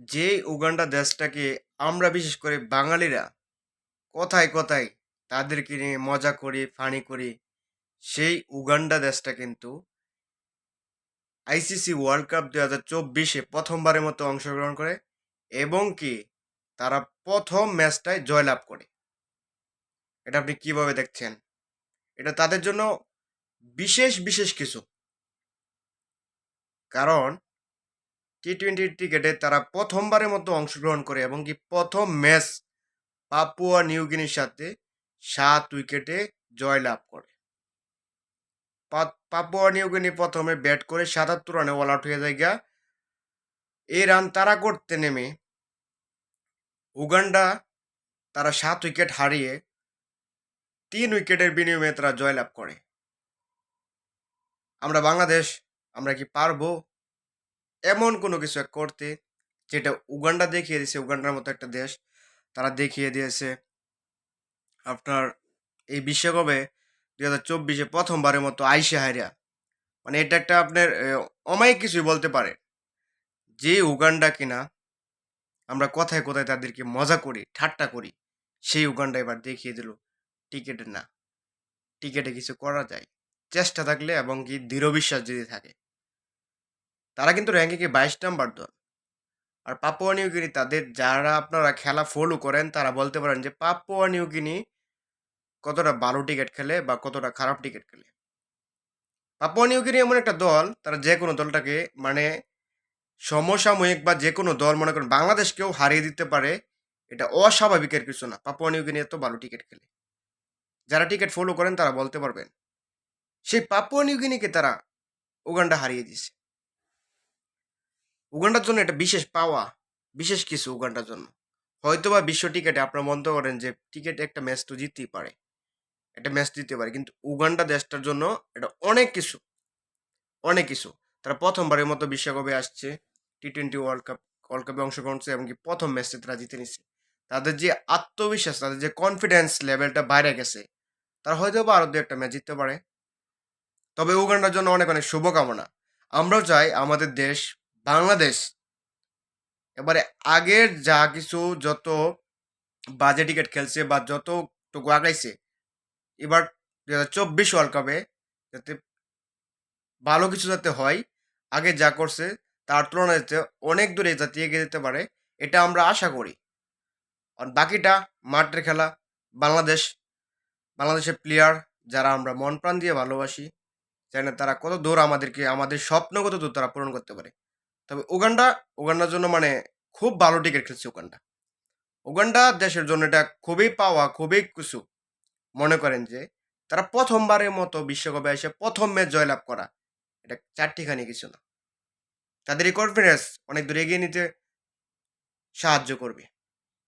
যে উগান্ডা দেশটাকে আমরা বিশেষ করে বাঙালিরা কথায় কথায় তাদেরকে নিয়ে মজা করি, ফানি করি, সেই উগান্ডা দেশটা কিন্তু আইসিসি ওয়ার্ল্ড কাপ দু হাজার চব্বিশে প্রথমবারের মতো অংশগ্রহণ করে এবং কি তারা প্রথম ম্যাচটায় জয়লাভ করে। এটা আপনি কীভাবে দেখছেন? এটা তাদের জন্য বিশেষ বিশেষ কিছু। কারণ টি টোয়েন্টি ক্রিকেটে তারা প্রথমবারের মতো অংশগ্রহণ করে এবং কি প্রথম ম্যাচ পাপুয়া নিউগিনির সাথে সাত উইকেটে জয়লাভ করে পাপুয়া নিউগিনি প্রথমে ব্যাট করে সাতাত্তর রানে অল আউট হয়ে যায় গিয়া। এই রান তারা করতে নেমে উগান্ডা তারা সাত উইকেট হারিয়ে তিন উইকেটের বিনিময়ে তারা জয়লাভ করে আমরা বাংলাদেশ, আমরা কি পারব এমন কোনো কিছু করতে যেটা উগান্ডা দেখিয়ে দিয়েছে, উগান্ডার মতো একটা দেশ। তারা দেখিয়ে দিয়েছে আপনার এই বিশ্বকাপে দুই হাজার চব্বিশে প্রথমবারের মতো আইসে হাইরা মানে এটা একটা আপনার অমায়িক কিছুই বলতে পারে। যে উগান্ডা কিনা আমরা কোথায় কোথায় তাদেরকে মজা করি, ঠাট্টা করি, সেই উগান্ডা এবার দেখিয়ে দিল, টিকেটে না। টিকেটে কিছু করা যায়। চেষ্টা থাকলে এবং কি দৃঢ় বিশ্বাস যদি থাকে। তারা কিন্তু র্যাঙ্কিংয়ে বাইশ নাম্বার দল আর পাপুয়া নিউগিনি তাদের যারা আপনারা খেলা ফলো করেন, তারা বলতে পারেন যে পাপুয়া নিউগিনি কতটা ভালো টিকিট খেলে বা কতটা খারাপ টিকিট খেলে। পাপুয়া নিউগিনি এমন একটা দল, তারা যে কোনো দলটাকে মানে সমসাময়িক বা যে কোনো দল মনে করেন বাংলাদেশকেও হারিয়ে দিতে পারে, এটা অস্বাভাবিকের কিছু না। পাপুয়া নিউগিনি এত ভালো টিকিট খেলে। যারা টিকিট ফলো করেন তারা বলতে পারবেন। সেই পাপুয়া নিউগিনিকে তারা উগান্ডা হারিয়ে দিয়েছে। উগান্ডার জন্য এটা বিশেষ পাওয়া, বিশেষ কিছু উগান্ডার জন্য। হয়তোবা বিশ্ব টিকেটে আপনারা মনে করেন যে, টিকেট একটা ম্যাচ তো জিততেই পারে। একটা ম্যাচ জিততে পারে। কিন্তু উগান্ডা দেশটার জন্য এটা অনেক কিছু অনেক কিছু। তারা প্রথমবারের মতো বিশ্বকাপে আসছে T twenty world cup, world কাপে অংশগ্রহণ করছে, এমনকি প্রথম ম্যাচে তারা জিতে নিচ্ছে তাদের যে আত্মবিশ্বাস, তাদের যে কনফিডেন্স লেভেলটা বাইরে গেছে, তারা হয়তো বা আরও দু একটা ম্যাচ জিততে পারে। তবে উগান্ডার জন্য অনেক অনেক শুভকামনা। আমরাও চাই আমাদের দেশ বাংলাদেশ। এবারে আগের যা কিছু যত বাজে টিকিট খেলছে বা যতটুকু আগাইছে, এবার দু হাজার চব্বিশ ওয়ার্ল্ড কাপে যাতে ভালো কিছু যাতে হয়, আগে যা করছে তার তুলনায় যাতে অনেক দূরে যাতে এগিয়ে যেতে পারে, এটা আমরা আশা করি। আর বাকিটা মাঠের খেলা, বাংলাদেশ। বাংলাদেশের প্লেয়ার যারা আমরা মন প্রাণ দিয়ে ভালোবাসি, জানি তারা কত দূর আমাদেরকে, আমাদের স্বপ্নগত দূর তারা পূরণ করতে পারে। তবে উগান্ডা, উগান্ডার জন্য মানে খুব ভালো টিকিট খেলছে উগান্ডা। উগান্ডা দেশের জন্য এটা খুবই পাওয়া, খুবই কিছু। মনে করেন যে তারা প্রথমবারের মতো বিশ্বকাপে এসে প্রথম ম্যাচ জয়লাভ করা। এটা চারটিখানি কিছু না। তাদের এই কনফিডেন্স অনেক দূর এগিয়ে নিতে সাহায্য করবে।